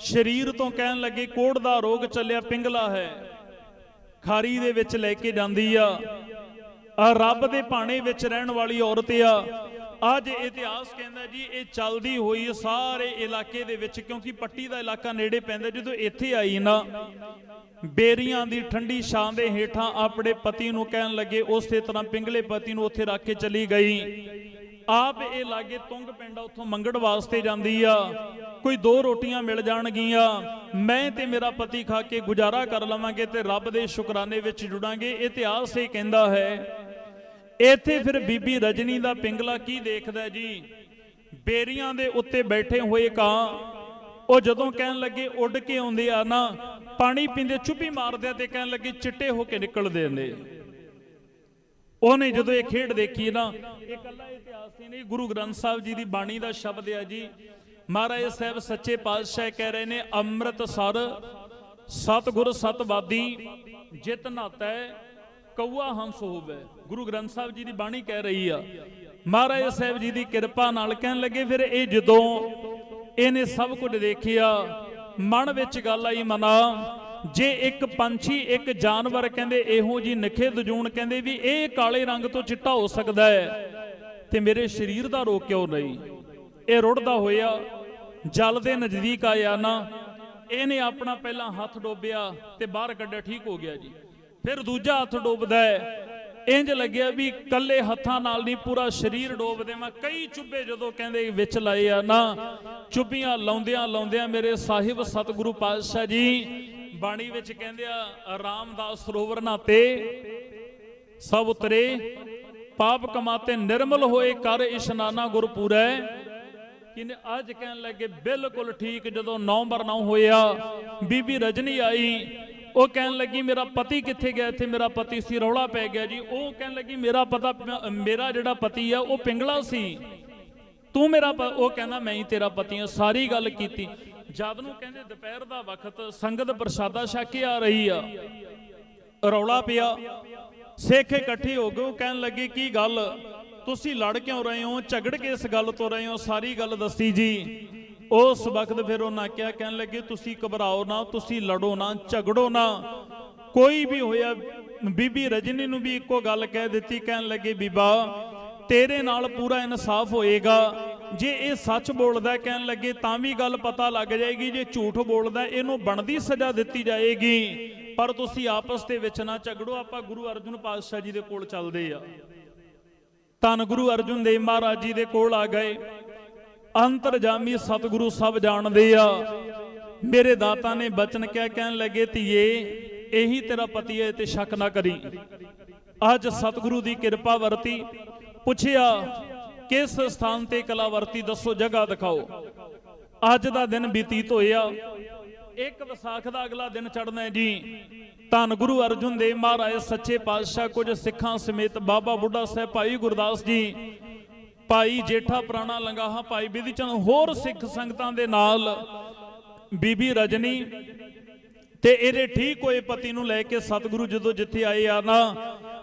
ਸਰੀਰ ਤੋਂ ਕਹਿਣ ਲੱਗੇ ਕੋੜ ਦਾ ਰੋਗ ਚੱਲਿਆ, ਪਿੰਗਲਾ ਹੈ। ਖਾਰੀ ਦੇ ਵਿੱਚ ਲੈ ਕੇ ਜਾਂਦੀ ਆ। ਆ ਰੱਬ ਦੇ ਭਾਣੇ ਵਿੱਚ ਰਹਿਣ ਵਾਲੀ ਔਰਤ ਆ। ਅੱਜ ਇਤਿਹਾਸ ਕਹਿੰਦਾ ਜੀ, ਇਹ ਚੱਲਦੀ ਹੋਈ ਸਾਰੇ ਇਲਾਕੇ ਦੇ ਵਿੱਚ, ਕਿਉਂਕਿ ਪੱਟੀ ਦਾ ਇਲਾਕਾ ਨੇੜੇ ਪੈਂਦਾ, ਜਦੋਂ ਇੱਥੇ ਆਈ ਨਾ, ਬੇਰੀਆਂ ਦੀ ਠੰਡੀ ਛਾਂ ਦੇ ਹੇਠਾਂ ਆਪਣੇ ਪਤੀ ਨੂੰ ਕਹਿਣ ਲੱਗੇ, ਉਸੇ ਤਰ੍ਹਾਂ ਪਿੰਗਲੇ ਪਤੀ ਨੂੰ ਉੱਥੇ ਰੱਖ ਕੇ ਚਲੀ ਗਈ। ਆਪ ਇਹ ਲਾਗੇ ਤੁੰਗ ਪਿੰਡ ਆ, ਉੱਥੋਂ ਮੰਗੜ ਵਾਸਤੇ ਜਾਂਦੀ ਆ। ਕੋਈ ਦੋ ਰੋਟੀਆਂ ਮਿਲ ਜਾਣਗੀਆਂ। ਮੈਂ ਤੇ ਮੇਰਾ ਪਤੀ ਖਾ ਕੇ ਗੁਜ਼ਾਰਾ ਕਰ ਲਵਾਂਗੇ ਤੇ ਰੱਬ ਦੇ ਸ਼ੁਕਰਾਨੇ ਵਿੱਚ ਜੁੜਾਂਗੇ। ਇਤਿਹਾਸ ਇਹ ਕਹਿੰਦਾ ਹੈ, ਇੱਥੇ ਫਿਰ ਬੀਬੀ ਰਜਨੀ ਦਾ ਪਿੰਗਲਾ ਕੀ ਦੇਖਦਾ ਜੀ? ਬੇਰੀਆਂ ਦੇ ਉੱਤੇ ਬੈਠੇ ਹੋਏ ਕਾਂ, ਉਹ ਜਦੋਂ ਕਹਿਣ ਲੱਗੇ ਉੱਡ ਕੇ ਆਉਂਦੇ ਆ ਨਾ, ਪਾਣੀ ਪੀਂਦੇ ਚੁੱਪੀ ਮਾਰਦੇ ਆ ਤੇ ਕਹਿਣ ਲੱਗੇ ਚਿੱਟੇ ਹੋ ਕੇ ਨਿਕਲਦੇ ਨੇ। ਉਹਨੇ ਜਦੋਂ ਇਹ ਖੇਡ ਦੇਖੀ ਨਾ, ਇਹ ਕੱਲਾ ਇਤਿਹਾਸ ਨਹੀਂ, ਗੁਰੂ ਗ੍ਰੰਥ ਸਾਹਿਬ ਜੀ ਦੀ ਬਾਣੀ ਦਾ ਸ਼ਬਦ ਆ ਜੀ। ਮਹਾਰਾਜ ਸਾਹਿਬ ਸੱਚੇ ਪਾਤਸ਼ਾਹ ਕਹਿ ਰਹੇ ਨੇ ਅੰਮ੍ਰਿਤਸਰ ਸਤਿਗੁਰ ਸਤਵਾਦੀ, ਜਿਤ ਨਾਤੈ ਕਊਆ ਹੰਸ ਹੋਵੇ। ਗੁਰੂ ਗ੍ਰੰਥ ਸਾਹਿਬ ਜੀ ਦੀ ਬਾਣੀ ਕਹਿ ਰਹੀ ਆ। ਮਹਾਰਾਜ ਸਾਹਿਬ ਜੀ ਦੀ ਕਿਰਪਾ ਨਾਲ ਕਹਿਣ ਲੱਗੇ, ਫਿਰ ਇਹ ਜਦੋਂ ਇਹਨੇ ਸਭ ਕੁਝ ਦੇਖਿਆ, ਮਨ ਵਿੱਚ ਗੱਲ ਆਈ ਮਨਾ ਜੇ ਇੱਕ ਪੰਛੀ, ਇੱਕ ਜਾਨਵਰ ਕਹਿੰਦੇ, ਇਹੋ ਜੀ ਨਖਿੱਧ ਦਜੂਣ ਕਹਿੰਦੇ ਵੀ ਇਹ ਕਾਲੇ ਰੰਗ ਤੋਂ ਚਿੱਟਾ ਹੋ ਸਕਦਾ ਹੈ, ਤੇ ਮੇਰੇ ਸਰੀਰ ਦਾ ਰੋਗ ਕਿਉਂ ਨਹੀਂ? ਇਹ ਰੁੜਦਾ ਹੋਇਆ, ਜਲ ਦੇ ਨਜ਼ਦੀਕ ਆਇਆ ਨਾ, ਇਹਨੇ ਆਪਣਾ ਪਹਿਲਾਂ ਹੱਥ ਡੋਬਿਆ ਤੇ ਬਾਹਰ ਕੱਢਿਆ, ਠੀਕ ਹੋ ਗਿਆ ਜੀ। ਫਿਰ ਦੂਜਾ ਹੱਥ ਡੋਬਦਾ ਹੈ ਇੰਜ ਲੱਗਿਆ ਵੀ ਕੱਲੇ ਹੱਥਾਂ ਨਾਲ ਨਹੀਂ, ਪੂਰਾ ਸਰੀਰ ਡੋਬ ਦੇਵਾਂ। ਕਈ ਚੁੱਭੇ ਜਦੋਂ ਕਹਿੰਦੇ ਵਿੱਚ ਲਾਏ ਆ ਨਾ, ਚੁੱਭੀਆਂ ਲਾਉਂਦਿਆਂ ਲਾਉਂਦਿਆਂ ਮੇਰੇ ਸਾਹਿਬ ਸਤਿਗੁਰੂ ਪਾਤਸ਼ਾਹ ਜੀ ਬਾਣੀ ਵਿੱਚ ਕਹਿੰਦੇ ਆ, ਰਾਮਦਾਸ ਸਰੋਵਰ ਨਾਤੇ ਸਭ ਉਤਰੇ, ਪਾਪ ਕਮਾਤੇ ਨਿਰਮਲ ਹੋਏ ਕਰ ਇਸ਼ਨਾਨਾ ਗੁਰਪੂਰੈ ਕਿਨੇ ਅੱਜ ਕਹਿਣ ਲੱਗੇ, ਬਿਲਕੁਲ ਠੀਕ, ਜਦੋਂ ਨਵੰਬਰ 9 ਹੋਇਆ, ਬੀਬੀ ਰਜਨੀ ਆਈ, ਉਹ ਕਹਿਣ ਲੱਗੀ, ਮੇਰਾ ਪਤੀ ਕਿੱਥੇ ਗਿਆ? ਇੱਥੇ ਮੇਰਾ ਪਤੀ ਸੀ, ਰੌਲਾ ਪੈ ਗਿਆ ਜੀ। ਉਹ ਕਹਿਣ ਲੱਗੀ, ਮੇਰਾ ਪਤਾ, ਮੇਰਾ ਜਿਹੜਾ ਪਤੀ ਆ, ਉਹ ਪਿੰਗਲਾ ਸੀ। ਤੂੰ ਮੇਰਾ ਉਹ ਕਹਿੰਦਾ, ਮੈਂ ਹੀ ਤੇਰਾ ਪਤੀ ਹਾਂ। ਸਾਰੀ ਗੱਲ ਕੀਤੀ। ਜਦ ਨੂੰ ਕਹਿੰਦੇ ਦੁਪਹਿਰ ਦਾ ਵਕਤ ਸੰਗਤ ਪ੍ਰਸ਼ਾਦਾ ਛਕ ਕੇ ਆ ਰਹੀ ਆ, ਰੌਲਾ ਪਿਆ। ਸਿੱਖ ਇਕੱਠੇ ਹੋ ਗਏ, ਉਹ ਕਹਿਣ ਲੱਗੇ, ਕੀ ਗੱਲ? ਤੁਸੀਂ ਲੜ ਕਿਉਂ ਰਹੇ ਹੋ? ਝਗੜ ਕੇ ਇਸ ਗੱਲ ਤੋਂ ਰਹੇ ਹੋ? ਸਾਰੀ ਗੱਲ ਦੱਸੀ ਜੀ। ਉਸ ਵਕਤ ਫਿਰ ਉਹਨਾਂ ਕਿਹਾ, ਕਹਿਣ ਲੱਗੇ, ਤੁਸੀਂ ਘਬਰਾਓ ਨਾ, ਤੁਸੀਂ ਲੜੋ ਨਾ, ਝਗੜੋ ਨਾ। ਕੋਈ ਵੀ ਹੋਇਆ, ਬੀਬੀ ਰਜਨੀ ਨੂੰ ਵੀ ਇੱਕੋ ਗੱਲ ਕਹਿ ਦਿੱਤੀ, ਕਹਿਣ ਲੱਗੇ, ਬੀਬਾ, ਤੇਰੇ ਨਾਲ ਪੂਰਾ ਇਨਸਾਫ ਹੋਏਗਾ। ਜੇ ਇਹ ਸੱਚ ਬੋਲਦਾ ਕਹਿਣ ਲੱਗੇ ਤਾਂ ਵੀ ਗੱਲ ਪਤਾ ਲੱਗ ਜਾਏਗੀ, ਜੇ ਝੂਠ ਬੋਲਦਾ ਇਹਨੂੰ ਬਣਦੀ ਸਜ਼ਾ ਦਿੱਤੀ ਜਾਏਗੀ। ਪਰ ਤੁਸੀਂ ਆਪਸ ਦੇ ਵਿੱਚ ਨਾ ਝਗੜੋ, ਆਪਾਂ ਗੁਰੂ ਅਰਜੁਨ ਪਾਤਸ਼ਾਹ ਜੀ ਦੇ ਕੋਲ ਚੱਲਦੇ ਆ। ਧੰਨ ਗੁਰੂ ਅਰਜੁਨ ਦੇਵ ਮਹਾਰਾਜ ਜੀ ਦੇ ਕੋਲ ਆ ਗਏ। ਅੰਤਰਜਾਮੀ ਸਤਿਗੁਰੂ ਸਭ ਜਾਣਦੇ ਆ। ਮੇਰੇ ਦਾਤਾ ਨੇ ਬਚਨ ਕਿਹਾ, ਕਹਿਣ ਲੱਗੇ, ਧੀਏ, ਇਹੀ ਤੇਰਾ ਪਤੀ ਹੈ ਤੇ ਸ਼ੱਕ ਨਾ ਕਰੀ। ਅੱਜ ਸਤਿਗੁਰੂ ਦੀ ਕਿਰਪਾ ਵਰਤੀ। ਪੁੱਛਿਆ ਕਿਸ ਸਥਾਨ ਤੇ ਕਲਾਵਰਤੀ ਦੱਸੋ, ਜਗ੍ਹਾ ਦਿਖਾਓ। ਅੱਜ ਦਾ ਦਿਨ ਬੀਤੀਤ ਹੋਇਆ ਇੱਕ ਵਿਸਾਖ ਦਾ ਅਗਲਾ ਦਿਨ ਚੜਨਾ ਹੈ ਜੀ। ਧੰਨ ਗੁਰੂ ਅਰਜੁਨ ਦੇਵ ਮਹਾਰਾਜ, ਸੱਚੇ ਪਾਤਸ਼ਾਹ, ਕੁਝ ਸਿੱਖਾਂ ਸਮੇਤ ਬਾਬਾ ਬੁੱਢਾ ਸਾਹਿਬ, ਭਾਈ ਗੁਰਦਾਸ ਜੀ, ਭਾਈ ਜੇਠਾ ਪ੍ਰਾਣਾ ਲੰਗਾਹਾ, ਭਾਈ ਬਿਧੀ ਚੰਦ, ਹੋਰ ਸਿੱਖ ਸੰਗਤਾਂ ਦੇ ਨਾਲ ਬੀਬੀ ਰਜਨੀ ਤੇ ਇਹਦੇ ਠੀਕ ਹੋਏ ਪਤੀ ਨੂੰ ਲੈ ਕੇ ਸਤਿਗੁਰੂ ਜਦੋਂ ਜਿੱਥੇ ਆਏ ਆ ਨਾ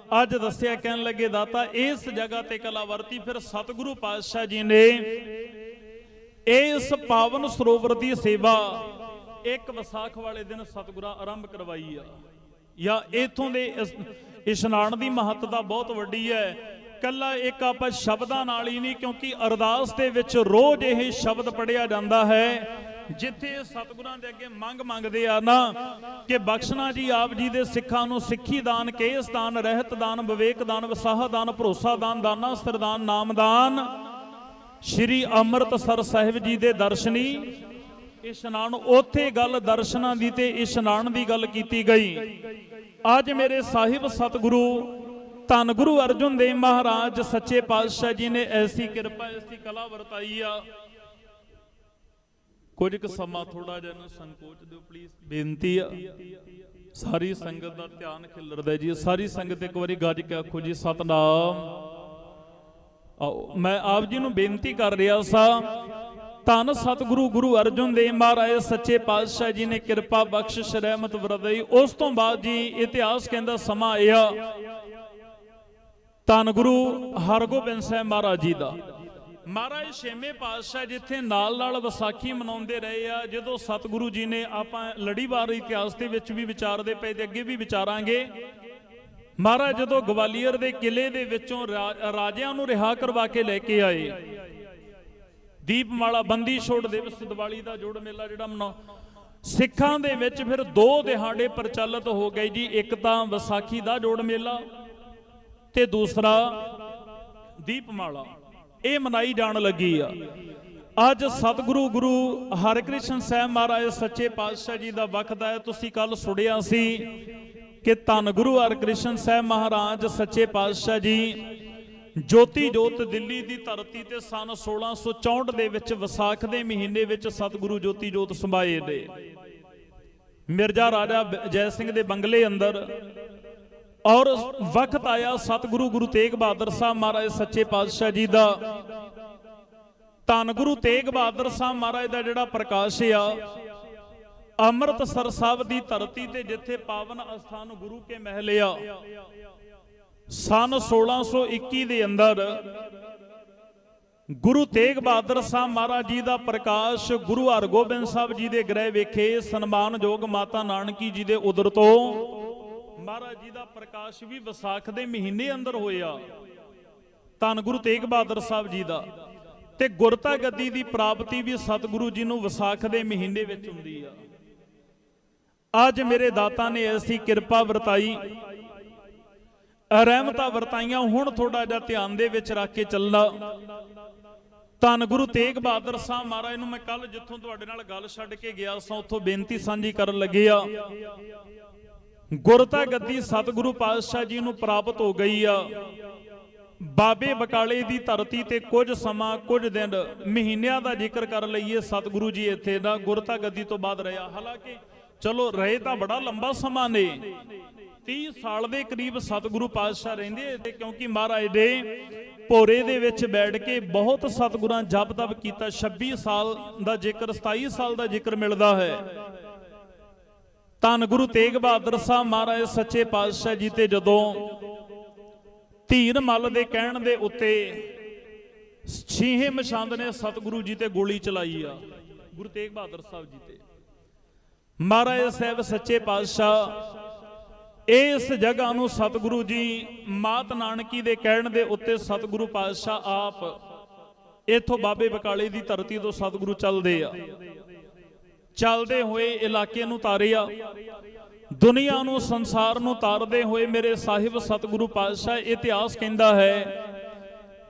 ਅੱਜ ਦੱਸਿਆ ਕਹਿਣ ਲੱਗੇ ਦਾਤਾ, ਇਸ ਜਗ੍ਹਾ ਤੇ ਕਲਾ ਵਰਤੀ ਫਿਰ ਸਤਿਗੁਰੂ ਪਾਤਸ਼ਾਹ ਜੀ ਨੇ। ਇਸ ਪਾਵਨ ਸਰੋਵਰ ਦੀ ਸੇਵਾ ਇੱਕ ਵਿਸਾਖ ਵਾਲੇ ਦਿਨ ਸਤਿਗੁਰਾਂ ਆਰੰਭ ਕਰਵਾਈ ਆ। ਜਾਂ ਇਥੋਂ ਦੇ ਇਸ਼ਨਾਨ ਦੀ ਮਹੱਤਤਾ ਬਹੁਤ ਵੱਡੀ ਹੈ। ਕੱਲਾ ਇੱਕ ਆਪਾਂ ਸ਼ਬਦਾਂ ਨਾਲ ਹੀ ਨਹੀਂ, ਕਿਉਂਕਿ ਅਰਦਾਸ ਦੇ ਵਿੱਚ ਰੋਜ਼ ਇਹ ਸ਼ਬਦ ਪੜਿਆ ਜਾਂਦਾ ਹੈ। ਜਿੱਥੇ ਸਤਿਗੁਰਾਂ ਦੇ ਅੱਗੇ ਮੰਗ ਮੰਗਦੇ ਆ ਨਾ ਕਿ ਬਖਸ਼ਣਾ ਜੀ ਆਪ ਜੀ ਦੇ ਸਿੱਖਾਂ ਨੂੰ ਸਿੱਖੀ ਦਾਨ, ਕੇਸ ਦਾਨ, ਰਹਿਤ ਦਾਨ, ਵਿਵੇਕ ਦਾਨ, ਵਿਸਾਹ ਦਾਨ, ਭਰੋਸਾ ਦਾਨ, ਦਾਨਾ ਸਰਦਾਨ ਨਾਮਦਾਨ ਸ਼੍ਰੀ ਅੰਮ੍ਰਿਤਸਰ ਸਾਹਿਬ ਜੀ ਦੇ ਦਰਸ਼ਨੀ, ਇਸ਼ਨਾਨ, ਉੱਥੇ ਗੱਲ ਦਰਸ਼ਨਾਂ ਦੀ ਤੇ ਇਸ਼ਨਾਨ ਦੀ ਗੱਲ ਕੀਤੀ ਗਈ। ਅੱਜ ਮੇਰੇ ਸਾਹਿਬ ਸਤਿਗੁਰੂ, ਧੰਨ ਗੁਰੂ ਅਰਜੁਨ ਦੇਵ ਮਹਾਰਾਜ, ਸੱਚੇ ਪਾਤਸ਼ਾਹ ਜੀ ਨੇ ਐਸੀ ਕਿਰਪਾ, ਐਸੀ ਕਲਾ ਵਰਤਾਈ ਆ। ਕੁਝ ਕੁ ਸਮਾਂ ਥੋੜਾ ਜਿਹਾ ਨੂੰ ਸੰਕੋਚ ਦਿਓ ਪਲੀਜ਼ ਬੇਨਤੀ ਆ। ਸਾਰੀ ਸੰਗਤ ਦਾ ਧਿਆਨ ਖਿਲਰਦਾ ਜੀ, ਸਾਰੀ ਸੰਗਤ ਇੱਕ ਵਾਰੀ ਗੱਜ ਕੇ ਆਖੋ ਜੀ, ਸਤਨਾਮ। ਮੈਂ ਆਪ ਜੀ ਨੂੰ ਬੇਨਤੀ ਕਰ ਰਿਹਾ ਸਾਂ, ਧੰਨ ਸਤਿਗੁਰੂ ਗੁਰੂ ਅਰਜਨ ਦੇਵ ਮਹਾਰਾਜ, ਸੱਚੇ ਪਾਤਸ਼ਾਹ ਜੀ ਨੇ ਕਿਰਪਾ ਬਖਸ਼ਿਸ਼, ਰਹਿਮਤ, ਵਰਦਾਈ। ਉਸ ਤੋਂ ਬਾਅਦ ਜੀ ਇਤਿਹਾਸ ਕਹਿੰਦਾ ਸਮਾਂ ਆਇਆ ਧੰਨ ਗੁਰੂ ਹਰਗੋਬਿੰਦ ਸਾਹਿਬ ਮਹਾਰਾਜ ਜੀ ਦਾ। ਮਹਾਰਾਜ ਛੇਵੇਂ ਪਾਤਸ਼ਾਹ ਜਿੱਥੇ ਨਾਲ ਨਾਲ ਵਿਸਾਖੀ ਮਨਾਉਂਦੇ ਰਹੇ ਆ, ਜਦੋਂ ਸਤਿਗੁਰੂ ਜੀ ਨੇ ਆਪਾਂ ਲੜੀਵਾਰ ਇਤਿਹਾਸ ਦੇ ਵਿੱਚ ਵੀ ਵਿਚਾਰਦੇ ਪਏ ਤੇ ਅੱਗੇ ਵੀ ਵਿਚਾਰਾਂਗੇ। ਮਹਾਰਾਜ ਜਦੋਂ ਗਵਾਲੀਅਰ ਦੇ ਕਿਲੇ ਦੇ ਵਿੱਚੋਂ ਰਾਜਿਆਂ ਨੂੰ ਰਿਹਾ ਕਰਵਾ ਕੇ ਲੈ ਕੇ ਆਏ। ਦੀਪਮਾਲਾ ਬੰਦੀ ਛੋੜ ਦਿਵਸ ਦੀਵਾਲੀ ਦਾ ਜੋੜ ਮੇਲਾ ਜਿਹੜਾ ਮਨਾ, ਸਿੱਖਾਂ ਦੇ ਵਿੱਚ ਫਿਰ ਦੋ ਦਿਹਾੜੇ ਪ੍ਰਚਲਿਤ ਹੋ ਗਏ ਜੀ, ਇੱਕ ਤਾਂ ਵਿਸਾਖੀ ਦਾ ਜੋੜ ਮੇਲਾ ਤੇ ਦੂਸਰਾ ਦੀਪਮਾਲਾ। ਇਹ ਮਨਾਈ ਜਾਣ ਲੱਗੀ ਆ। ਅੱਜ ਸਤਿਗੁਰੂ ਗੁਰੂ ਹਰਿਕ੍ਰਿਸ਼ਨ ਸਾਹਿਬ ਮਹਾਰਾਜ ਸੱਚੇ ਪਾਤਸ਼ਾਹ ਜੀ ਦਾ ਵਕਤ ਹੈ ਤੁਸੀਂ ਕੱਲ ਸੁਣਿਆ ਸੀ ਕਿ ਧੰਨ ਗੁਰੂ ਹਰਿਕ੍ਰਿਸ਼ਨ ਸਾਹਿਬ ਮਹਾਰਾਜ, ਸੱਚੇ ਪਾਤਸ਼ਾਹ ਜੀ ਜੋਤੀ ਜੋਤ ਦਿੱਲੀ ਦੀ ਧਰਤੀ ਤੇ ਸਨ 1664 ਦੇ ਵਿੱਚ ਵਿਸਾਖ ਦੇ ਮਹੀਨੇ ਵਿੱਚ ਸਤਿਗੁਰੂ ਜੋਤੀ ਜੋਤ ਸੰਭਾਏ ਨੇ ਮਿਰਜ਼ਾ ਰਾਜਾ ਜੈ ਸਿੰਘ ਦੇ ਬੰਗਲੇ ਅੰਦਰ ਔਰ ਵਕਤ ਆਇਆ ਸਤਿਗੁਰੂ ਗੁਰੂ ਤੇਗ ਬਹਾਦਰ ਸਾਹਿਬ ਮਹਾਰਾਜ ਸੱਚੇ ਪਾਤਸ਼ਾਹ ਜੀ ਦਾ। ਧੰਨ ਗੁਰੂ ਤੇਗ ਬਹਾਦਰ ਸਾਹਿਬ ਮਹਾਰਾਜ ਦਾ ਜਿਹੜਾ ਪ੍ਰਕਾਸ਼ ਆ, ਅੰਮ੍ਰਿਤਸਰ ਸਾਹਿਬ ਦੀ ਧਰਤੀ ਤੇ ਜਿੱਥੇ ਪਾਵਨ ਅਸਥਾਨ ਗੁਰੂ ਕੇ ਮਹਿਲ ਆ, ਸਨ 1621 ਦੇ ਅੰਦਰ ਗੁਰੂ ਤੇਗ ਬਹਾਦਰ ਸਾਹਿਬ ਮਹਾਰਾਜ ਜੀ ਦਾ ਪ੍ਰਕਾਸ਼ ਗੁਰੂ ਹਰਗੋਬਿੰਦ ਸਾਹਿਬ ਜੀ ਦੇ ਗ੍ਰਹਿ ਵੇਖੇ ਸਨਮਾਨਯੋਗ ਮਾਤਾ ਨਾਨਕੀ ਜੀ ਦੇ ਉਦਰ ਤੋਂ ਮਹਾਰਾਜ ਜੀ ਦਾ ਪ੍ਰਕਾਸ਼ ਵੀ ਵਿਸਾਖ ਦੇ ਮਹੀਨੇ ਅੰਦਰ ਹੋਇਆ। ਧੰਨ ਗੁਰੂ ਤੇਗ ਬਹਾਦਰ ਸਾਹਿਬ ਜੀ ਦਾ। ਤੇ ਗੁਰਤਾ ਗੱਦੀ ਦੀ ਪ੍ਰਾਪਤੀ ਵੀ ਸਤਿਗੁਰੂ ਜੀ ਨੂੰ ਵਿਸਾਖ ਦੇ ਮਹੀਨੇ ਵਿੱਚ ਹੁੰਦੀ ਆ। ਅੱਜ ਮੇਰੇ ਦਾਤਾ ਨੇ ਐਸੀ ਕਿਰਪਾ ਵਰਤਾਈ। ਰਹਿਮਤਾਂ ਵਰਤਾਈਆਂ, ਹੁਣ ਥੋੜਾ ਜਿਹਾ ਧਿਆਨ ਦੇ ਵਿੱਚ ਰੱਖ ਕੇ ਚੱਲਣਾ। ਧੰਨ ਗੁਰੂ ਤੇਗ ਬਹਾਦਰ ਸਾਹਿਬ ਮਹਾਰਾਜ ਨੂੰ ਮੈਂ ਕੱਲ ਜਿੱਥੋਂ ਤੁਹਾਡੇ ਨਾਲ ਗੱਲ ਛੱਡ ਕੇ ਗਿਆ ਸਾਂ, ਉੱਥੋਂ ਬੇਨਤੀ ਸਾਂਝੀ ਕਰਨ ਲੱਗੇ ਆ। ਗੁਰਤਾ ਗੱਦੀ ਸਤਿਗੁਰੂ ਪਾਤਸ਼ਾਹ ਜੀ ਨੂੰ ਪ੍ਰਾਪਤ ਹੋ ਗਈ ਆ। ਬਾਬੇ ਬਕਾਲੇ ਦੀ ਧਰਤੀ ਤੇ ਕੁਝ ਸਮਾਂ, ਕੁਝ ਦਿਨ, ਮਹੀਨਿਆਂ ਦਾ ਜ਼ਿਕਰ ਕਰ ਲਈਏ ਸਤਿਗੁਰੂ ਜੀ ਇੱਥੇ ਦਾ। ਗੁਰਤਾ ਗੱਦੀ ਤੋਂ ਬਾਅਦ ਰਿਹਾ। ਹਾਲਾਂਕਿ ਚਲੋ, ਰਹੇ ਤਾਂ ਬੜਾ ਲੰਬਾ ਸਮਾਂ ਨੇ। 30 ਸਾਲ ਦੇ ਕਰੀਬ ਸਤਿਗੁਰੂ ਪਾਤਸ਼ਾਹ ਰਹਿੰਦੇ ਤੇ ਕਿਉਂਕਿ ਮਹਾਰਾਜ ਦੇ ਭੋਰੇ ਦੇ ਵਿੱਚ ਬੈਠ ਕੇ ਬਹੁਤ ਸਤਿਗੁਰਾਂ ਜਪ ਤਪ ਕੀਤਾ। 26 ਸਾਲ ਦਾ ਜ਼ਿਕਰ 27 ਸਾਲ ਦਾ ਜ਼ਿਕਰ ਮਿਲਦਾ ਹੈ। ਧੰਨ ਗੁਰੂ ਤੇਗ ਬਹਾਦਰ ਸਾਹਿਬ ਮਹਾਰਾਜ ਸੱਚੇ ਪਾਤਸ਼ਾਹ ਜੀ ਤੇ ਜਦੋਂ ਧੀਰ ਮੱਲ ਦੇ ਕਹਿਣ ਦੇ ਉੱਤੇ ਛੀਹੇ ਮਛੰਦ ਨੇ ਸਤਿਗੁਰੂ ਜੀ ਤੇ ਗੋਲੀ ਚਲਾਈ ਆ, ਗੁਰੂ ਤੇਗ ਬਹਾਦਰ ਸਾਹਿਬ ਜੀ ਤੇ। ਮਹਾਰਾਜ ਸਾਹਿਬ ਸੱਚੇ ਪਾਤਸ਼ਾਹ, ਇਸ ਜਗ੍ਹਾ ਨੂੰ ਸਤਿਗੁਰੂ ਜੀ ਮਾਤ ਨਾਨਕੀ ਦੇ ਕਹਿਣ ਦੇ ਉੱਤੇ ਸਤਿਗੁਰੂ ਪਾਤਸ਼ਾਹ ਆਪ ਇਥੋਂ ਬਾਬੇ ਬਕਾਲੇ ਦੀ ਧਰਤੀ ਤੋਂ ਸਤਿਗੁਰੂ ਚੱਲਦੇ ਆ। ਚੱਲਦੇ ਹੋਏ ਇਲਾਕੇ ਨੂੰ ਤਾਰਿਆ। ਦੁਨੀਆ ਨੂੰ, ਸੰਸਾਰ ਨੂੰ ਤਾਰਦੇ ਹੋਏ ਮੇਰੇ ਸਾਹਿਬ ਸਤਿਗੁਰੂ ਪਾਤਸ਼ਾਹ ਇਤਿਹਾਸ ਕਹਿੰਦਾ ਹੈ,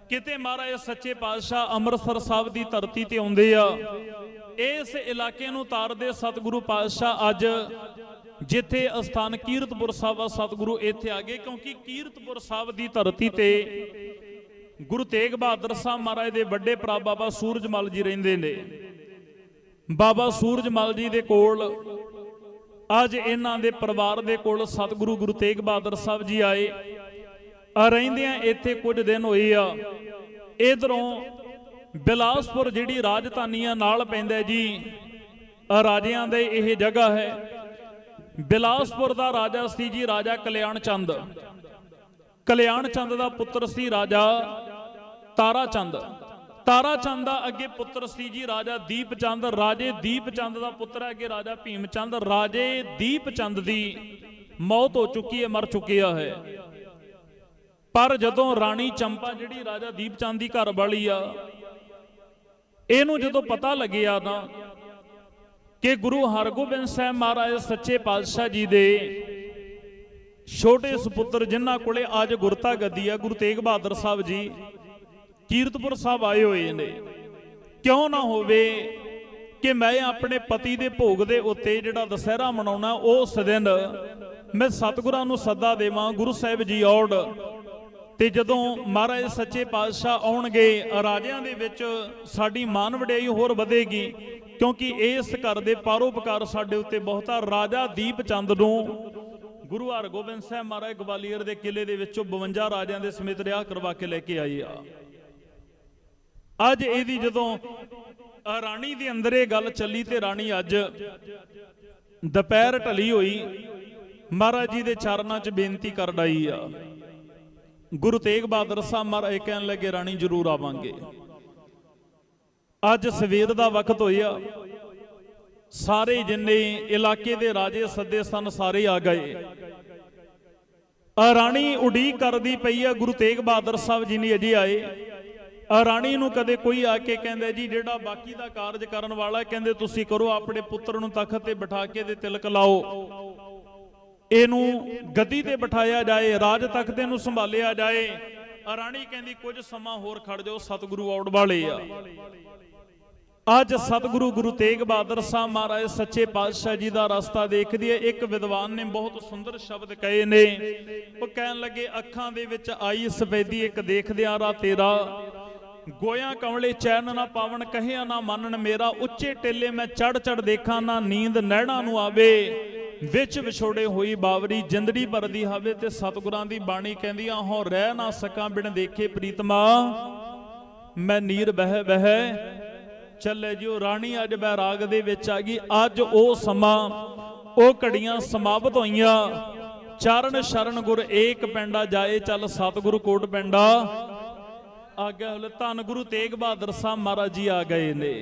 ਕਿਤੇ ਮਹਾਰਾਜ ਸੱਚੇ ਪਾਤਸ਼ਾਹ ਅੰਮ੍ਰਿਤਸਰ ਸਾਹਿਬ ਦੀ ਧਰਤੀ ਤੇ ਆਉਂਦੇ ਆ। ਇਸ ਇਲਾਕੇ ਨੂੰ ਤਾਰਦੇ ਸਤਿਗੁਰੂ ਪਾਤਸ਼ਾਹ ਅੱਜ, ਜਿੱਥੇ ਅਸਥਾਨ ਕੀਰਤਪੁਰ ਸਾਹਿਬ ਆ, ਸਤਿਗੁਰੂ ਇੱਥੇ ਆ ਗਏ, ਕਿਉਂਕਿ ਕੀਰਤਪੁਰ ਸਾਹਿਬ ਦੀ ਧਰਤੀ ਤੇ ਗੁਰੂ ਤੇਗ ਬਹਾਦਰ ਸਾਹਿਬ ਮਹਾਰਾਜ ਦੇ ਵੱਡੇ ਭਰਾ ਬਾਬਾ ਸੂਰਜਮਲ ਜੀ ਰਹਿੰਦੇ ਨੇ। ਬਾਬਾ ਸੂਰਜਮਲ ਜੀ ਦੇ ਕੋਲ, ਅੱਜ ਇਹਨਾਂ ਦੇ ਪਰਿਵਾਰ ਦੇ ਕੋਲ ਸਤਿਗੁਰੂ ਗੁਰੂ ਤੇਗ ਬਹਾਦਰ ਸਾਹਿਬ ਜੀ ਆਏ। ਆ ਰਹਿੰਦਿਆਂ ਇੱਥੇ ਕੁਝ ਦਿਨ ਹੋਏ ਆ। ਇਧਰੋਂ ਬਿਲਾਸਪੁਰ ਜਿਹੜੀ ਰਾਜਧਾਨੀਆਂ ਨਾਲ ਪੈਂਦਾ ਜੀ ਰਾਜਿਆਂ ਦੇ ਇਹ ਜਗ੍ਹਾ ਹੈ। ਬਿਲਾਸਪੁਰ ਦਾ ਰਾਜਾ ਸੀ ਜੀ ਰਾਜਾ ਕਲਿਆਣ ਚੰਦ। ਕਲਿਆਣ ਚੰਦ ਦਾ ਪੁੱਤਰ ਸੀ ਰਾਜਾ ਤਾਰਾ ਚੰਦ ਤਾਰਾ ਚੰਦ ਦਾ ਅੱਗੇ ਪੁੱਤਰ ਸੀ ਜੀ, ਰਾਜਾ ਦੀਪ ਚੰਦ। ਰਾਜੇ ਦੀਪ ਚੰਦ ਦਾ ਪੁੱਤਰ ਹੈ ਅੱਗੇ ਰਾਜਾ ਭੀਮ ਚੰਦ। ਰਾਜੇ ਦੀਪ ਚੰਦ ਦੀ ਮੌਤ ਹੋ ਚੁੱਕੀ ਹੈ, ਮਰ ਚੁੱਕਿਆ ਹੈ। ਪਰ ਜਦੋਂ ਰਾਣੀ ਚੰਪਾ ਜਿਹੜੀ ਰਾਜਾ ਦੀਪ ਚੰਦ ਦੀ ਘਰ ਵਾਲੀ ਆ, ਇਹਨੂੰ ਜਦੋਂ ਪਤਾ ਲੱਗਿਆ ਨਾ ਕਿ ਗੁਰੂ ਹਰਗੋਬਿੰਦ ਸਾਹਿਬ ਮਹਾਰਾਜ ਸੱਚੇ ਪਾਤਸ਼ਾਹ ਜੀ ਦੇ ਛੋਟੇ ਸੁਪੁੱਤਰ ਜਿਨ੍ਹਾਂ ਕੋਲੇ ਅੱਜ ਗੁਰਤਾ ਗੱਦੀ ਆ, ਗੁਰੂ ਤੇਗ ਬਹਾਦਰ ਸਾਹਿਬ ਜੀ ਕੀਰਤਪੁਰ ਸਾਹਿਬ ਆਏ ਹੋਏ ਨੇ। ਕਿਉਂ ਨਾ ਹੋਵੇ ਕਿ ਮੈਂ ਆਪਣੇ ਪਤੀ ਦੇ ਭੋਗ ਦੇ ਉੱਤੇ ਜਿਹੜਾ ਦਸਹਿਰਾ ਮਨਾਉਣਾ ਉਸ ਦਿਨ ਮੈਂ ਸਤਿਗੁਰਾਂ ਨੂੰ ਸੱਦਾ ਦੇਵਾਂ, ਗੁਰੂ ਸਾਹਿਬ ਜੀ ਔੜ ਤੇ ਜਦੋਂ ਮਹਾਰਾਜ ਸੱਚੇ ਪਾਤਸ਼ਾਹ ਆਉਣਗੇ, ਰਾਜਿਆਂ ਦੇ ਵਿੱਚ ਸਾਡੀ ਮਾਨ ਵਡਿਆਈ ਹੋਰ ਵਧੇਗੀ, ਕਿਉਂਕਿ ਇਸ ਘਰ ਦੇ ਪਾਰੋਪਕਾਰ ਸਾਡੇ ਉੱਤੇ ਬਹੁਤਾ ਰਾਜਾ ਦੀਪ ਚੰਦ ਨੂੰ ਗੁਰੂ ਹਰਗੋਬਿੰਦ ਸਾਹਿਬ ਮਹਾਰਾਜ ਗਵਾਲੀਅਰ ਦੇ ਕਿਲੇ ਦੇ ਵਿੱਚੋਂ 52 ਰਾਜਿਆਂ ਦੇ ਸਮੇਤ ਰਿਹਾ ਕਰਵਾ ਕੇ ਲੈ ਕੇ ਆਏ ਆ। ਅੱਜ ਇਹਦੀ ਜਦੋਂ ਰਾਣੀ ਦੇ ਅੰਦਰ ਇਹ ਗੱਲ ਚੱਲੀ ਤੇ ਰਾਣੀ ਅੱਜ ਦੁਪਹਿਰ ਢਲੀ ਹੋਈ, ਮਹਾਰਾਜ ਜੀ ਦੇ ਚਰਨਾਂ 'ਚ ਬੇਨਤੀ ਕਰਨ ਆਈ ਆ। ਗੁਰੂ ਤੇਗ ਬਹਾਦਰ ਸਾਹਿਬ ਮਹਾਰਾਜ ਕਹਿਣ ਲੱਗੇ, ਰਾਣੀ, ਜ਼ਰੂਰ ਆਵਾਂਗੇ। ਅੱਜ ਸਵੇਰ ਦਾ ਵਕਤ ਹੋਇਆ। ਸਾਰੇ ਜਿੰਨੇ ਇਲਾਕੇ ਦੇ ਰਾਜੇ ਸੱਦੇ ਸਨ, ਸਾਰੇ ਆ ਗਏ। ਰਾਣੀ ਉਡੀਕ ਕਰਦੀ ਪਈ ਆ, ਗੁਰੂ ਤੇਗ ਬਹਾਦਰ ਸਾਹਿਬ ਜੀ ਨੇ ਅਜੇ ਆਏ। ਰਾਣੀ ਨੂੰ ਕਦੇ ਕੋਈ ਆ ਕੇ ਕਹਿੰਦਾ, ਜੀ, ਜਿਹੜਾ ਬਾਕੀ ਦਾ ਕਾਰਜ ਕਰਨ ਵਾਲਾ ਕਹਿੰਦੇ, ਤੁਸੀਂ ਕਰੋ, ਆਪਣੇ ਪੁੱਤਰ ਨੂੰ ਤਖਤ ਤੇ ਬਿਠਾ ਕੇ ਦੇ ਤਿਲਕ ਲਾਓ। ਇਹਨੂੰ ਗੱਦੀ ਤੇ ਬਿਠਾਇਆ ਜਾਏ, ਰਾਜ ਤਖਤ ਨੂੰ ਸੰਭਾਲਿਆ ਜਾਏ। ਰਾਣੀ ਕਹਿੰਦੀ, ਕੁਝ ਸਮਾਂ ਹੋਰ ਖੜ ਜਾਓ, ਸਤਿਗੁਰੂ ਆਉਣ ਵਾਲੇ ਆ। ਅੱਜ ਸਤਿਗੁਰੂ ਗੁਰੂ ਤੇਗ ਬਹਾਦਰ ਸਾਹਿਬ ਮਹਾਰਾਜ ਸੱਚੇ ਪਾਤਸ਼ਾਹ ਜੀ ਦਾ ਰਸਤਾ ਦੇਖਦੀ ਹੈ। ਇੱਕ ਵਿਦਵਾਨ ਨੇ ਬਹੁਤ ਸੁੰਦਰ ਸ਼ਬਦ ਕਹੇ ਨੇ। ਉਹ ਕਹਿਣ ਲੱਗੇ, ਅੱਖਾਂ ਦੇ ਵਿੱਚ ਆਈ ਸਫੈਦੀ ਇੱਕ ਦੇਖਦਿਆਂ ਰਾ ਤੇਰਾ। ਗੋਇਆ ਕਮਲੇ ਚੈਨ ਨਾ ਪਾਵਣ, ਕਹਿਆ ਨਾ ਮੰਨਣ, ਮੇਰਾ ਉੱਚੇ ਟੇਲੇ ਮੈਂ ਚੜ ਚੜ ਦੇਖਾਂ, ਨਾ ਨੀਂਦ ਨਹਿਣਾ ਨੂੰ ਆਵੇ। ਵਿੱਚ ਵਿਛੋੜੇ ਹੋਈ ਬਾਵਰੀ ਜਿੰਦੜੀ ਭਰਦੀ ਹਵੇ ਤੇ ਸਤਿਗੁਰਾਂ ਦੀ ਬਾਣੀ ਕਹਿੰਦੀ ਆਹੋ ਰਹਿ ਨਾ ਸਕਾਂ ਬਿਨ ਦੇਖੇ ਪ੍ਰੀਤਮਾ। ਮੈਂ ਨੀਰ ਬਹਿ ਬਹਿ, ਚੱਲੇ ਜਿਉ ਰਾਣੀ, ਅੱਜ ਬੈਰਾਗ ਦੇ ਵਿੱਚ ਆ ਗਈ, ਅੱਜ ਉਹ ਸਮਾਂ, ਉਹ ਘੜੀਆਂ ਸਮਾਪਤ ਹੋਈਆਂ। ਚਰਨ ਸ਼ਰਨ ਗੁਰ ਏਕ ਪੈਂਡਾ ਜਾਏ, ਚੱਲ ਸਤਿਗੁਰੂ ਕੋਟ ਪੈਂਡਾ। ਆਗਿਆ ਹਲੇ ਧੰਨ ਗੁਰੂ ਤੇਗ ਬਹਾਦਰ ਸਾਹਿਬ ਮਹਾਰਾਜ ਜੀ ਆ ਗਏ ਨੇ।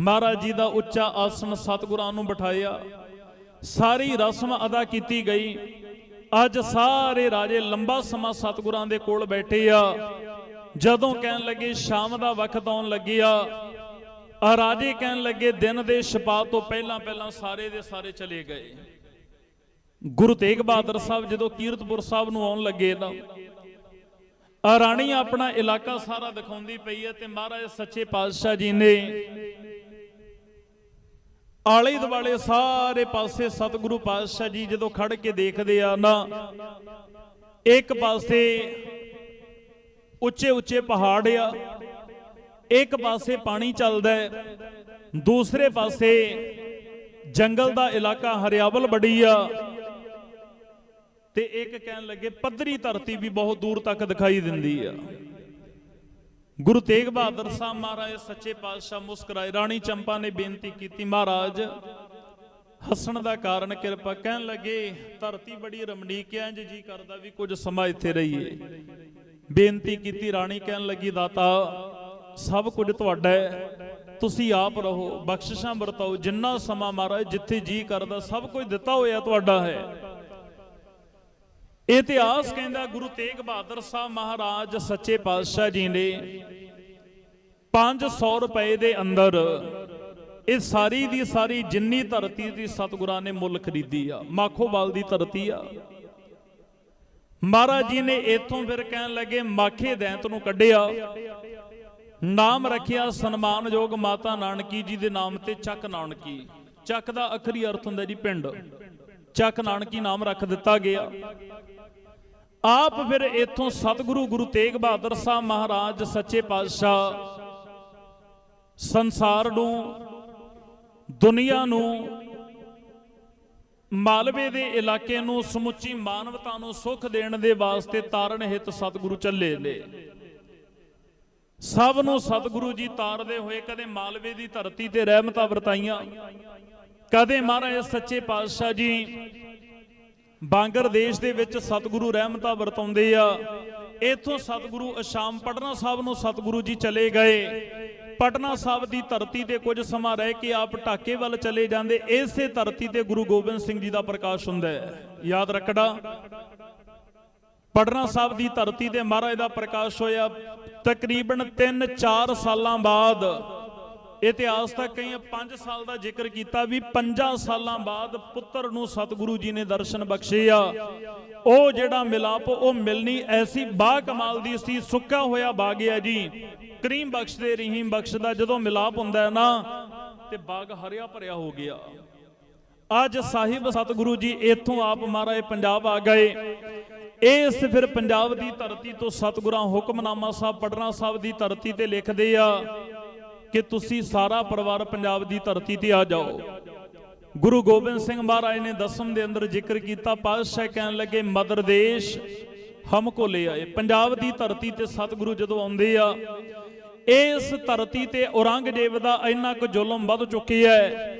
ਮਹਾਰਾਜ ਜੀ ਦਾ ਉੱਚਾ ਆਸਣ ਸਤਿਗੁਰਾਂ ਨੂੰ ਬਿਠਾਇਆ। ਸਾਰੀ ਰਸਮ ਅਦਾ ਕੀਤੀ ਗਈ। ਅੱਜ ਸਾਰੇ ਰਾਜੇ ਲੰਬਾ ਸਮਾਂ ਸਤਿਗੁਰਾਂ ਦੇ ਕੋਲ ਬੈਠੇ ਆ। ਜਦੋਂ ਕਹਿਣ ਲੱਗੇ ਸ਼ਾਮ ਦਾ ਵਕਤ ਆਉਣ ਲੱਗਿਆ ਆ ਰਾਜੇ ਕਹਿਣ ਲੱਗੇ ਦਿਨ ਦੇ ਛਪਾ ਤੋਂ ਪਹਿਲਾਂ ਪਹਿਲਾਂ ਸਾਰੇ ਦੇ ਸਾਰੇ ਚਲੇ ਗਏ। ਗੁਰੂ ਤੇਗ ਬਹਾਦਰ ਸਾਹਿਬ ਜਦੋਂ ਕੀਰਤਪੁਰ ਸਾਹਿਬ ਨੂੰ ਆਉਣ ਲੱਗੇ ਨਾ ਆ ਰਾਣੀ ਆਪਣਾ ਇਲਾਕਾ ਸਾਰਾ ਦਿਖਾਉਂਦੀ ਪਈ ਹੈ ਤੇ ਮਹਾਰਾਜ ਸੱਚੇ ਪਾਤਸ਼ਾਹ ਜੀ ਨੇ ਆਲੇ ਦੁਆਲੇ ਸਾਰੇ ਪਾਸੇ ਸਤਿਗੁਰੂ ਪਾਤਸ਼ਾਹ ਜੀ ਜਦੋਂ ਖੜ ਕੇ ਦੇਖਦੇ ਆ ਨਾ, ਇੱਕ ਪਾਸੇ ਉੱਚੇ ਉੱਚੇ ਪਹਾੜ ਆ, ਇੱਕ ਪਾਸੇ ਪਾਣੀ ਚੱਲਦਾ ਹੈ, ਦੂਸਰੇ ਪਾਸੇ ਜੰਗਲ ਦਾ ਇਲਾਕਾ ਹਰਿਆਵਲ ਬੜੀ ਆ ਤੇ ਇੱਕ ਕਹਿਣ ਲੱਗੇ, ਪੱਧਰੀ ਧਰਤੀ ਵੀ ਬਹੁਤ ਦੂਰ ਤੱਕ ਦਿਖਾਈ ਦਿੰਦੀ ਆ। ਗੁਰੂ ਤੇਗ ਬਹਾਦਰ ਸਾਹਿਬ ਮਹਾਰਾਜ, ਸੱਚੇ ਪਾਤਸ਼ਾਹ ਮੁਸਕਰਾਏ, ਰਾਣੀ ਚੰਪਾ ਨੇ ਬੇਨਤੀ ਕੀਤੀ, ਮਹਾਰਾਜ, ਹੱਸਣ ਦਾ ਕਾਰਨ ਕਿਰਪਾ, ਕਹਿਣ ਲੱਗੇ, ਧਰਤੀ ਬੜੀ ਰਮਣੀਕ ਹੈ ਇੰਜ ਜੀ ਕਰਦਾ ਵੀ ਕੁਝ ਸਮਾਂ ਇੱਥੇ ਰਹੀਏ। ਬੇਨਤੀ ਕੀਤੀ, ਰਾਣੀ ਕਹਿਣ ਲੱਗੀ, ਦਾਤਾ, ਸਭ ਕੁਝ ਤੁਹਾਡਾ ਹੈ, ਤੁਸੀਂ ਆਪ ਰਹੋ, ਬਖਸ਼ਿਸ਼ਾਂ ਵਰਤਾਓ, ਜਿੰਨਾ ਸਮਾਂ ਮਹਾਰਾਜ ਜਿੱਥੇ ਜੀ ਕਰਦਾ, ਸਭ ਕੁਝ ਦਿੱਤਾ ਹੋਇਆ ਤੁਹਾਡਾ ਹੈ। ਇਤਿਹਾਸ ਕਹਿੰਦਾ ਗੁਰੂ ਤੇਗ ਬਹਾਦਰ ਸਾਹਿਬ ਮਹਾਰਾਜ ਸੱਚੇ ਪਾਤਸ਼ਾਹ ਜੀ ਨੇ 500 ਰੁਪਏ ਦੇ ਅੰਦਰ ਇਹ ਸਾਰੀ ਦੀ ਸਾਰੀ ਜਿੰਨੀ ਧਰਤੀ ਦੀ ਸਤਿਗੁਰਾਂ ਨੇ ਮੁੱਲ ਖਰੀਦੀ ਆ, ਮਾਖੋਵਾਲ ਦੀ ਧਰਤੀ ਆ। ਮਹਾਰਾਜ ਜੀ ਨੇ ਇਥੋਂ ਫਿਰ ਕਹਿਣ ਲੱਗੇ, ਮਾਖੇ ਦੈਂਤ ਨੂੰ ਕੱਢਿਆ, ਨਾਮ ਰੱਖਿਆ ਸਨਮਾਨਯੋਗ ਮਾਤਾ ਨਾਨਕੀ ਜੀ ਦੇ ਨਾਮ ਤੇ ਚੱਕ ਨਾਨਕੀ। ਚੱਕ ਦਾ ਅਖਰੀ ਅਰਥ ਹੁੰਦਾ ਜੀ ਪਿੰਡ। ਚੱਕ ਨਾਨਕੀ ਨਾਮ ਰੱਖ ਦਿੱਤਾ ਗਿਆ। ਆਪ ਫਿਰ ਇਥੋਂ ਸਤਿਗੁਰੂ ਗੁਰੂ ਤੇਗ ਬਹਾਦਰ ਸਾਹਿਬ ਮਹਾਰਾਜ ਸੱਚੇ ਪਾਤਸ਼ਾਹ ਸੰਸਾਰ ਨੂੰ, ਦੁਨੀਆ ਨੂੰ, ਮਾਲਵੇ ਦੇ ਇਲਾਕੇ ਨੂੰ, ਸਮੁੱਚੀ ਮਾਨਵਤਾ ਨੂੰ ਸੁੱਖ ਦੇਣ ਦੇ ਵਾਸਤੇ ਤਾਰਨ ਹਿਤ ਸਤਿਗੁਰੂ ਚੱਲੇ ਨੇ। ਸਭ ਨੂੰ ਸਤਿਗੁਰੂ ਜੀ ਤਾਰਦੇ ਹੋਏ ਕਦੇ ਮਾਲਵੇ ਦੀ ਧਰਤੀ ਤੇ ਰਹਿਮਤਾਂ ਵਰਤਾਈਆਂ। ਕਦੇ ਮਹਾਰਾਜ ਸੱਚੇ ਪਾਤਸ਼ਾਹ ਜੀ ਬਾਂਗਰ ਦੇਸ਼ ਦੇ ਵਿੱਚ ਸਤਿਗੁਰੂ ਰਹਿਮਤਾ ਵਰਤਾਉਂਦੇ ਆ। ਇਥੋਂ ਸਤਿਗੁਰੂ ਅਸ਼ਾਮ ਪਟਨਾ ਸਾਹਿਬ ਨੂੰ ਸਤਿਗੁਰੂ ਜੀ ਚਲੇ ਗਏ। ਪਟਨਾ ਸਾਹਿਬ ਦੀ ਧਰਤੀ ਤੇ ਕੁਝ ਸਮਾਂ ਰਹਿ ਕੇ ਆਪ ਢਾਕੇ ਵੱਲ ਚਲੇ ਜਾਂਦੇ। ਇਸੇ ਧਰਤੀ ਤੇ ਗੁਰੂ ਗੋਬਿੰਦ ਸਿੰਘ ਜੀ ਦਾ ਪ੍ਰਕਾਸ਼ ਹੁੰਦਾ ਹੈ। ਯਾਦ ਰੱਖਣਾ, ਪਟਨਾ ਸਾਹਿਬ ਦੀ ਧਰਤੀ ਤੇ ਮਹਾਰਾਜ ਦਾ ਪ੍ਰਕਾਸ਼ ਹੋਇਆ ਤਕਰੀਬਨ 3-4 ਸਾਲਾਂ ਬਾਅਦ। ਇਤਿਹਾਸ ਤਾਂ ਕਈ 5 ਸਾਲ ਦਾ ਜ਼ਿਕਰ ਕੀਤਾ ਵੀ 5 ਸਾਲਾਂ ਬਾਅਦ ਪੁੱਤਰ ਨੂੰ ਸਤਿਗੁਰੂ ਜੀ ਨੇ ਦਰਸ਼ਨ ਬਖਸ਼ੇ ਆ। ਉਹ ਜਿਹੜਾ ਮਿਲਾਪ, ਉਹ ਮਿਲਣੀ ਐਸੀ ਬਾ ਕਮਾਲ ਦੀ ਸੀ, ਸੁੱਕਾ ਹੋਇਆ ਬਾਗਿਆ ਜੀ। ਕਰੀਮ ਬਖਸ਼ਦੇ, ਰਹੀਮ ਬਖਸ਼ਦਾ, ਜਦੋਂ ਮਿਲਾਪ ਹੁੰਦਾ ਹੈ ਨਾ, ਤੇ ਬਾਗ ਹਰਿਆ ਭਰਿਆ ਹੋ ਗਿਆ। ਅੱਜ ਸਾਹਿਬ ਸਤਿਗੁਰੂ ਜੀ ਇੱਥੋਂ ਆਪ ਮਹਾਰਾਜ ਪੰਜਾਬ ਆ ਗਏ। ਇਸ ਫਿਰ ਪੰਜਾਬ ਦੀ ਧਰਤੀ ਤੋਂ ਸਤਿਗੁਰਾਂ ਹੁਕਮਨਾਮਾ ਸਾਹਿਬ, ਪਟਨਾ ਸਾਹਿਬ ਦੀ ਧਰਤੀ ਤੇ ਲਿਖਦੇ ਆ ਕਿ ਤੁਸੀਂ ਸਾਰਾ ਪਰਿਵਾਰ ਪੰਜਾਬ ਦੀ ਧਰਤੀ ਤੇ ਆ ਜਾਓ। ਗੁਰੂ ਗੋਬਿੰਦ ਸਿੰਘ ਮਹਾਰਾਜ ਨੇ ਦਸਮ ਦੇ ਅੰਦਰ ਜ਼ਿਕਰ ਕੀਤਾ, ਪਾਤਸ਼ਾਹ ਕਹਿਣ ਲੱਗੇ, ਮਦਰ ਦੇਸ਼ ਹਮਕੋ ਲੈ ਆਏ। ਪੰਜਾਬ ਦੀ ਧਰਤੀ ਤੇ ਸਤਿਗੁਰੂ ਜਦੋਂ ਆਉਂਦੇ ਆ, ਇਸ ਧਰਤੀ ਤੇ ਔਰੰਗਜ਼ੇਬ ਦਾ ਇੰਨਾ ਕੁ ਜ਼ੁਲਮ ਵੱਧ ਚੁੱਕਿਆ ਹੈ